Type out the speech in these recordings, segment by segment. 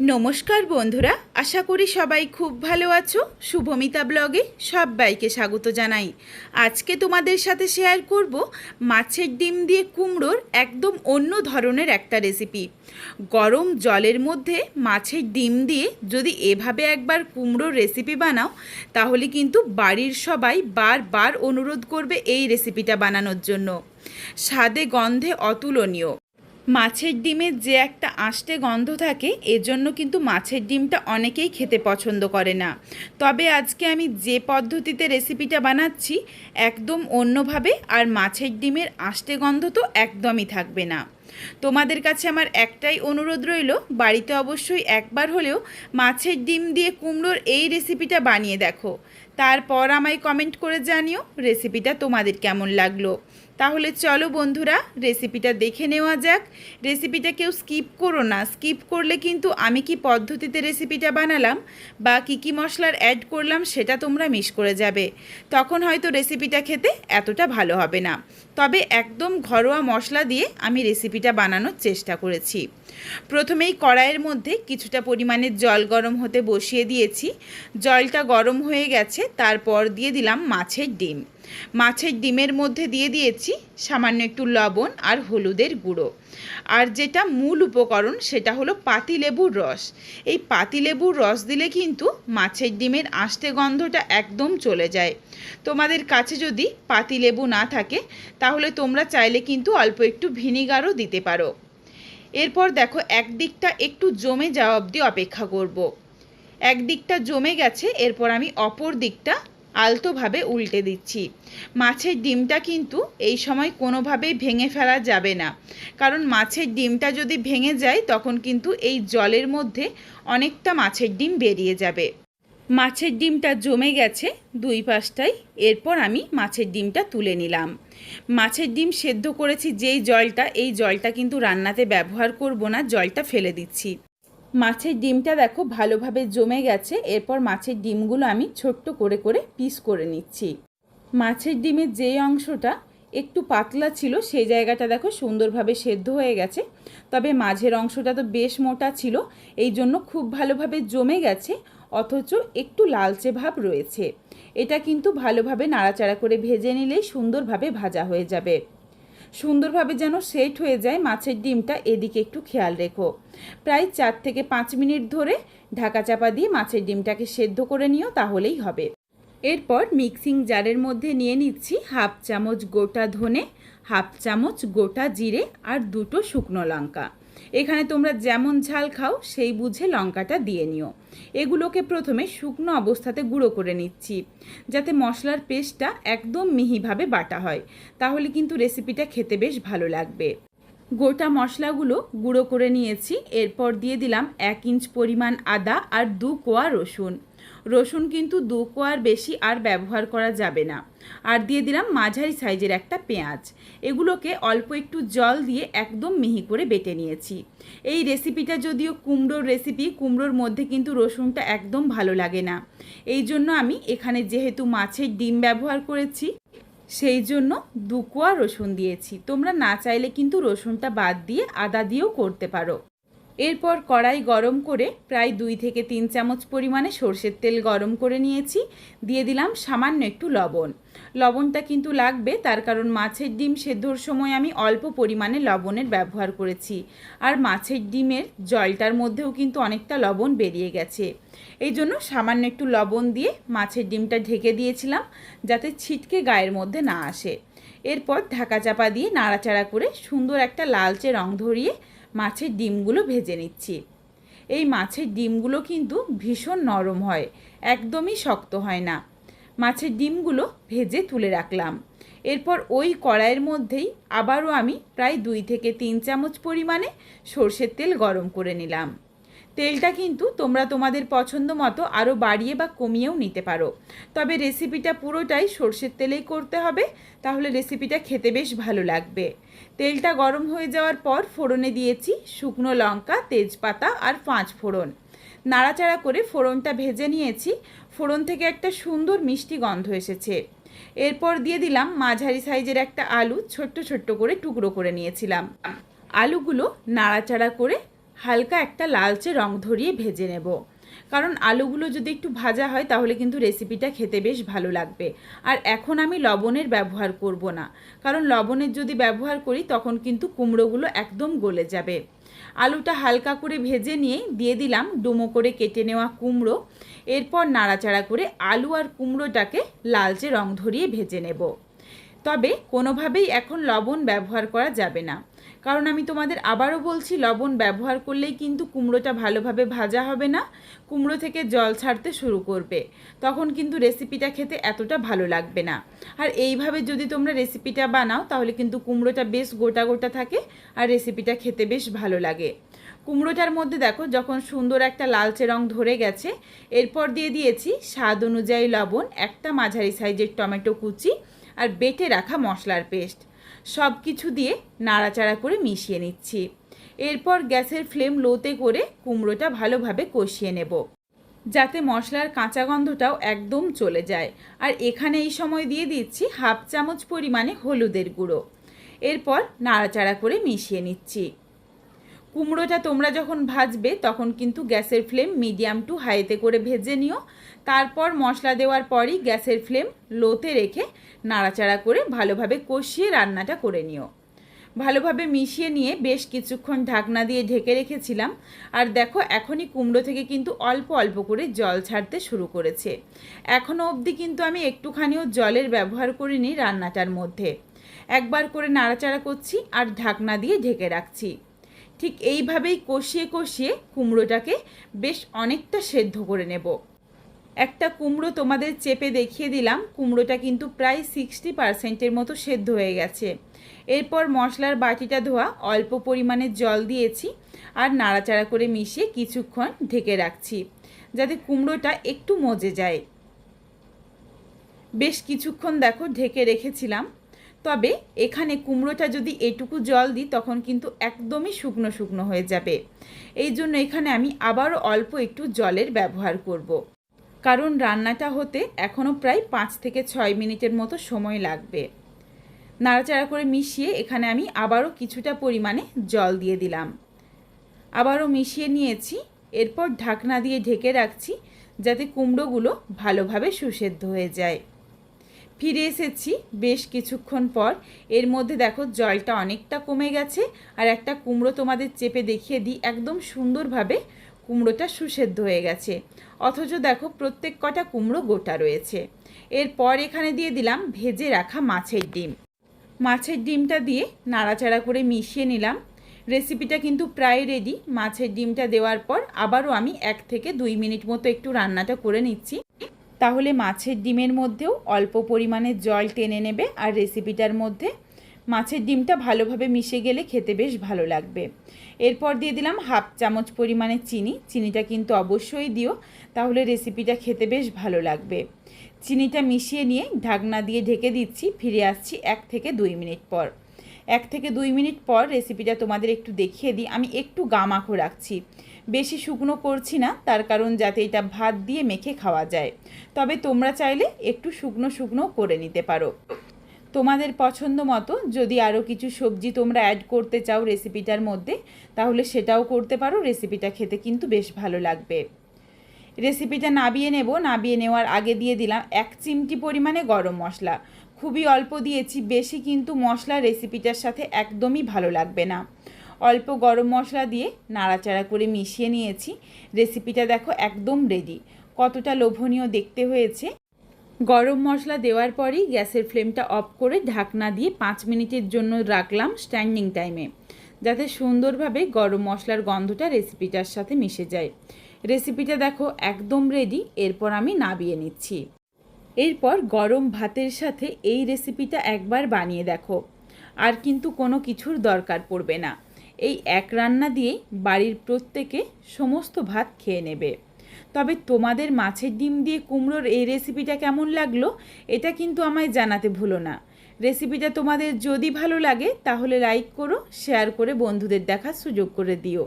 নমস্কার বন্ধুরা, আশা করি সবাই খুব ভালো আছো। শুভমিতা ব্লগে সবাইকে স্বাগত জানাই। আজকে তোমাদের সাথে শেয়ার করব মাছের ডিম দিয়ে কুমড়োর একদম অন্য ধরনের একটা রেসিপি গরম জলের মধ্যে মাছের ডিম দিয়ে যদি এভাবে একবার কুমড়োর রেসিপি বানাও, তাহলে কিন্তু বাড়ির সবাই বারবার অনুরোধ করবে এই রেসিপিটা বানানোর জন্য। স্বাদে গন্ধে অতুলনীয়। মাছের ডিমের যে একটা আষ্টে গন্ধ থাকে, এজন্য কিন্তু মাছের ডিমটা অনেকেই খেতে পছন্দ করে না। তবে আজকে আমি যে পদ্ধতিতে রেসিপিটা বানাচ্ছি, একদম অন্যভাবে আর মাছের ডিমের আষ্টে গন্ধ তো একদমই থাকবে না। তোমাদের কাছে আমার একটাই অনুরোধ রইল, বাড়িতে অবশ্যই একবার হলেও মাছের ডিম দিয়ে কুমড়োর এই রেসিপিটা বানিয়ে দেখো। তারপর আমায় কমেন্ট করে জানিও রেসিপিটা তোমাদের কেমন লাগল। তাহলে চলো বন্ধুরা রেসিপিটা দেখে নেওয়া যাক। রেসিপিটা কেউ স্কিপ করো না। স্কিপ করলে কিন্তু আমি কি পদ্ধতিতে রেসিপিটা বানালাম বা কী কী মশলার অ্যাড করলাম সেটা তোমরা মিস করে যাবে। তখন হয়তো রেসিপিটা খেতে এতটা ভালো হবে না। তবে একদম ঘরোয়া মশলা দিয়ে আমি রেসিপিটা বানানোর চেষ্টা করেছি। প্রথমেই কড়াইয়ের মধ্যে কিছুটা পরিমাণে জল গরম হতে বসিয়ে দিয়েছি। জলটা গরম হয়ে গেছে, তারপর দিয়ে দিলাম মাছের ডিম। মাছের ডিমের মধ্যে দিয়ে দিয়েছি সামান্য একটু লবণ আর হলুদের গুঁড়ো। আর যেটা মূল উপকরণ সেটা হলো পাতিলেবুর রস। এই পাতিলেবুর রস দিলে কিন্তু মাছের ডিমের আষ্টে গন্ধটা একদম চলে যায়। তোমাদের কাছে যদি পাতিলেবু না থাকে, তাহলে তোমরা চাইলে কিন্তু অল্প একটু ভিনিগারও দিতে পারো। এরপর দেখো, একদিকটা একটু জমে যাওয়া অবধি অপেক্ষা করব। একদিকটা জমে গেছে, এরপর আমি অপর দিকটা আলতোভাবে উল্টে দিচ্ছি। মাছের ডিমটা কিন্তু এই সময় কোনোভাবেই ভেঙে ফেলা যাবে না। কারণ মাছের ডিমটা যদি ভেঙে যায়, তখন কিন্তু এই জলের মধ্যে অনেকটা মাছের ডিম বেরিয়ে যাবে। মাছের ডিমটা জমে গেছে দুই পাশটাই। এরপর আমি মাছের ডিমটা তুলে নিলাম। মাছের ডিম সেদ্ধ করেছি যেই জলটা, এই জলটা কিন্তু রান্নাতে ব্যবহার করব না, জলটা ফেলে দিচ্ছি। মাছের ডিমটা দেখো ভালোভাবে জমে গেছে, এরপর মাছের ডিমগুলো আমি ছোট্ট করে করে পিস করে নিচ্ছি। মাছের ডিমের যে অংশটা একটু পাতলা ছিল, সেই জায়গাটা দেখো সুন্দরভাবে সেদ্ধ হয়ে গেছে। তবে মাঝের অংশটা তো বেশ মোটা ছিল, এই জন্য খুব ভালোভাবে জমে গেছে, অথচ একটু লালচে ভাব রয়েছে। এটা কিন্তু ভালোভাবে নাড়াচাড়া করে ভেজে নিলেই সুন্দরভাবে ভাজা হয়ে যাবে। সুন্দরভাবে যেন সেট হয়ে যায় মাছের ডিমটা, এদিকে একটু খেয়াল রেখো। প্রায় চার থেকে পাঁচ মিনিট ধরে ঢাকা চাপা দিয়ে মাছের ডিমটাকে সেদ্ধ করে নিও, তাহলেই হবে। এরপর মিক্সিং জারের মধ্যে নিয়ে নিচ্ছি হাফ চামচ গোটা ধনে, হাফ চামচ গোটা জিরে আর দুটো শুকনো লঙ্কা। এখানে তোমরা যেমন ঝাল খাও, সেই বুঝে লঙ্কাটা দিয়ে নিও। এগুলোকে প্রথমে শুকনো অবস্থাতে গুঁড়ো করে নিচ্ছি, যাতে মশলার পেস্টটা একদম মিহিভাবে বাটা হয়। তাহলে কিন্তু রেসিপিটা খেতে বেশ ভালো লাগবে। গোটা মশলাগুলো গুঁড়ো করে নিয়েছি, এরপর দিয়ে দিলাম এক ইঞ্চ পরিমাণ আদা আর দু কোয়া রসুন। রসুন কিন্তু দু কোয়ার বেশি আর ব্যবহার করা যাবে না। আর দিয়ে দিলাম মাঝারি সাইজের একটা পেঁয়াজ। এগুলোকে অল্প একটু জল দিয়ে একদম মিহি করে বেটে নিয়েছি। এই রেসিপিটা যদিও কুমড়োর রেসিপি, কুমড়োর মধ্যে কিন্তু রসুনটা একদম ভালো লাগে না। এই জন্য আমি এখানে যেহেতু মাছের ডিম ব্যবহার করেছি, সেই জন্য দু কোয়া রসুন দিয়েছি। তোমরা না চাইলে কিন্তু রসুনটা বাদ দিয়ে আদা দিয়েও করতে পারো। এরপর কড়াই গরম করে প্রায় দুই থেকে তিন চামচ পরিমাণে সর্ষের তেল গরম করে নিয়েছি। দিয়ে দিলাম সামান্য একটু লবণ। লবণটা কিন্তু লাগবে, তার কারণ মাছের ডিম সেদ্ধর সময় আমি অল্প পরিমাণে লবণের ব্যবহার করেছি। আর মাছের ডিমের জলটার মধ্যেও কিন্তু অনেকটা লবণ বেরিয়ে গেছে। এই জন্য সামান্য একটু লবণ দিয়ে মাছের ডিমটা ঢেকে দিয়েছিলাম, যাতে ছিটকে গায়ের মধ্যে না আসে। এরপর ঢাকা চাপা দিয়ে নাড়াচাড়া করে সুন্দর একটা লালচে রং ধরিয়ে মাছের ডিমগুলো ভেজে নিচ্ছি। এই মাছের ডিমগুলো কিন্তু ভীষণ নরম হয়, একদমই শক্ত হয় না। মাছের ডিমগুলো ভেজে তুলে রাখলাম। এরপর ওই কড়াইয়ের মধ্যেই আবারও আমি প্রায় দুই থেকে তিন চামচ পরিমাণে সর্ষের তেল গরম করে নিলাম। তেলটা কিন্তু তোমরা তোমাদের পছন্দ মতো আরও বাড়িয়ে বা কমিয়েও নিতে পারো। তবে রেসিপিটা পুরোটাই সর্ষের তেলেই করতে হবে, তাহলে রেসিপিটা খেতে বেশ ভালো লাগবে। তেলটা গরম হয়ে যাওয়ার পর ফোড়নে দিয়েছি শুকনো লঙ্কা, তেজপাতা আর পাঁচ ফোড়ন। নাড়াচাড়া করে ফোড়নটা ভেজে নিয়েছি, ফোড়ন থেকে একটা সুন্দর মিষ্টি গন্ধ এসেছে। এরপর দিয়ে দিলাম মাঝারি সাইজের একটা আলু, ছোট্ট ছোট্ট করে টুকরো করে নিয়েছিলাম। আলুগুলো নাড়াচাড়া করে হালকা একটা লালচে রং ধরিয়ে ভেজে নেব। কারণ আলুগুলো যদি একটু ভাজা হয়, তাহলে কিন্তু রেসিপিটা খেতে বেশ ভালো লাগবে। আর এখন আমি লবণের ব্যবহার করব না। কারণ লবণের যদি ব্যবহার করি, তখন কিন্তু কুমড়োগুলো একদম গলে যাবে। আলুটা হালকা করে ভেজে নিয়ে দিয়ে দিলাম ডুমো করে কেটে নেওয়া কুমড়ো। এরপর নাড়াচাড়া করে আলু আর কুমড়োটাকে লালচে রং ধরিয়ে ভেজে নেব। তবে কোনোভাবেই এখন লবণ ব্যবহার করা যাবে না। কারণ আমি তোমাদের আবারও বলছি, লবণ ব্যবহার করলেই কিন্তু কুমড়োটা ভালোভাবে ভাজা হবে না, কুমড়ো থেকে জল ছাড়তে শুরু করবে। তখন কিন্তু রেসিপিটা খেতে এতটা ভালো লাগবে না। আর এইভাবে যদি তোমরা রেসিপিটা বানাও, তাহলে কিন্তু কুমড়োটা বেশ গোটা গোটা থাকে আর রেসিপিটা খেতে বেশ ভালো লাগে। কুমড়োটার মধ্যে দেখো, যখন সুন্দর একটা লালচে রং ধরে গেছে, এরপর দিয়ে দিয়েছি স্বাদ অনুযায়ী লবণ, একটা মাঝারি সাইজের টমেটো কুচি আর বেটে রাখা মশলার পেস্ট। সব কিছু দিয়ে নাড়াচাড়া করে মিশিয়ে নিচ্ছি। এরপর গ্যাসের ফ্লেম লোতে করে কুমড়োটা ভালোভাবে কষিয়ে নেব। যাতে মশলার কাঁচা গন্ধটাও একদম চলে যায়। আর এখানে এই সময় দিয়ে দিচ্ছি হাফ চামচ পরিমাণে হলুদের গুঁড়ো। এরপর নাড়াচাড়া করে মিশিয়ে নিচ্ছি। কুমড়োটা তোমরা যখন ভাজবে, তখন কিন্তু গ্যাসের ফ্লেম মিডিয়াম টু হাইতে করে ভেজে নিও। তারপর মশলা দেওয়ার পরই গ্যাসের ফ্লেম লোতে রেখে নাড়াচাড়া করে ভালোভাবে কষিয়ে রান্নাটা করে নিও। ভালোভাবে মিশিয়ে নিয়ে বেশ কিছুক্ষণ ঢাকনা দিয়ে ঢেকে রেখেছিলাম। আর দেখো, এখনই কুমড়ো থেকে কিন্তু অল্প অল্প করে জল ছাড়তে শুরু করেছে। এখনও অবধি কিন্তু আমি একটুখানিও জলের ব্যবহার করিনি রান্নাটার মধ্যে। একবার করে নাড়াচাড়া করছি আর ঢাকনা দিয়ে ঢেকে রাখছি। ঠিক এইভাবেই কষিয়ে কষিয়ে কুমড়োটাকে বেশ অনেকটা সেদ্ধ করে নেব। একটা কুমড়ো তোমাদের চেপে দেখিয়ে দিলাম, কুমড়োটা কিন্তু প্রায় সিক্সটি পারসেন্টের মতো সেদ্ধ হয়ে গেছে। এরপর মশলার বাটিটা ধোয়া, অল্প পরিমাণে জল দিয়েছি আর নাড়াচাড়া করে মিশিয়ে কিছুক্ষণ ঢেকে রাখছি, যাতে কুমড়োটা একটু মজে যায়। বেশ কিছুক্ষণ দেখো ঢেকে রেখেছিলাম। তবে এখানে কুমড়োটা যদি এটুকু জল দিই, তখন কিন্তু একদমই শুকনো শুকনো হয়ে যাবে। এই জন্য এখানে আমি আবারও অল্প একটু জলের ব্যবহার করব। কারণ রান্নাটা হতে এখনও প্রায় পাঁচ থেকে ছয় মিনিটের মতো সময় লাগবে। নাড়াচাড়া করে মিশিয়ে এখানে আমি আবারও কিছুটা পরিমাণে জল দিয়ে দিলাম। আবারও মিশিয়ে নিয়েছি। এরপর ঢাকনা দিয়ে ঢেকে রাখছি যাতে কুমড়োগুলো ভালোভাবে সুসেদ্ধ হয়ে যায়। ফিরে এসেছি বেশ কিছুক্ষণ পর। এর মধ্যে দেখো জলটা অনেকটা কমে গেছে আর একটা কুমড়ো তোমাদের চেপে দেখিয়ে দিই, একদম সুন্দরভাবে কুমড়োটা সুসেদ্ধ হয়ে গেছে। অথচ দেখো প্রত্যেক কটা কুমড়ো গোটা রয়েছে। এরপর এখানে দিয়ে দিলাম ভেজে রাখা মাছের ডিম। মাছের ডিমটা দিয়ে নাড়াচাড়া করে মিশিয়ে নিলাম। রেসিপিটা কিন্তু প্রায় রেডি মাছের ডিমটা দেওয়ার পর আবারও আমি এক থেকে দুই মিনিট মতো একটু রান্নাটা করে নিচ্ছি। তাহলে মাছের ডিমের মধ্যেও অল্প পরিমাণে জল টেনে নেবে আর রেসিপিটার মধ্যে মাছের ডিমটা ভালোভাবে মিশে গেলে খেতে বেশ ভালো লাগবে। এরপর দিয়ে দিলাম হাফ চামচ পরিমাণে চিনি। চিনিটা কিন্তু অবশ্যই দিও, তাহলে রেসিপিটা খেতে বেশ ভালো লাগবে। চিনিটা মিশিয়ে নিয়ে ঢাকনা দিয়ে ঢেকে দিচ্ছি, ফিরে আসছি এক থেকে দুই মিনিট পর। এক থেকে দুই মিনিট পর রেসিপিটা তোমাদের একটু দেখিয়ে দিই। আমি একটু গামাখো রাখছি। বেশি শুকনো করছি না, তার কারণ যাতে এটা ভাত দিয়ে মেখে খাওয়া যায়। তবে তোমরা চাইলে একটু শুকনো শুকনো করে নিতে পারো। তোমাদের পছন্দ মতো যদি আরও কিছু সবজি তোমরা অ্যাড করতে চাও রেসিপিটার মধ্যে, তাহলে সেটাও করতে পারো রেসিপিটা খেতে কিন্তু বেশ ভালো লাগবে। রেসিপিটা নাবিয়ে নেব, নাবিয়ে নেওয়ার আগে দিয়ে দিলাম এক চিমটি পরিমাণে গরম মশলা। খুবই অল্প দিয়েছি, বেশি কিন্তু মশলা রেসিপিটার সাথে একদমই ভালো লাগবে না। অল্প গরম মশলা দিয়ে নাড়াচাড়া করে মিশিয়ে নিয়েছি। রেসিপিটা দেখো একদম রেডি কতটা লোভনীয় দেখতে হয়েছে। গরম মশলা দেওয়ার পরই গ্যাসের ফ্লেমটা অফ করে ঢাকনা দিয়ে পাঁচ মিনিটের জন্য রাখলাম স্ট্যান্ডিং টাইমে যাতে সুন্দরভাবে গরম মশলার গন্ধটা রেসিপিটার সাথে মিশে যায়। রেসিপিটা দেখো একদম রেডি এরপর আমি নাবিয়ে নিচ্ছি। এরপর গরম ভাতের সাথে এই রেসিপিটা একবার বানিয়ে দেখো। আর কিন্তু কোনো কিছুর দরকার পড়বে না। এই এক রান্না দিয়েই বাড়ির প্রত্যেকে সমস্ত ভাত খেয়ে নেবে। তবে তোমাদের মাছের ডিম দিয়ে কুমড়োর এই রেসিপিটা কেমন লাগল, এটা কিন্তু আমায় জানাতে ভুলো না। রেসিপিটা তোমাদের যদি ভালো লাগে, তাহলে লাইক করো শেয়ার করে বন্ধুদের দেখার সুযোগ করে দিও।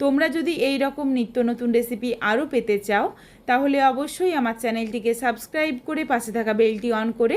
তোমরা যদি এই রকম নিত্য নতুন রেসিপি আরও পেতে চাও, তাহলে অবশ্যই আমার চ্যানেলটিকে সাবস্ক্রাইব করে পাশে থাকা বেলটি অন করে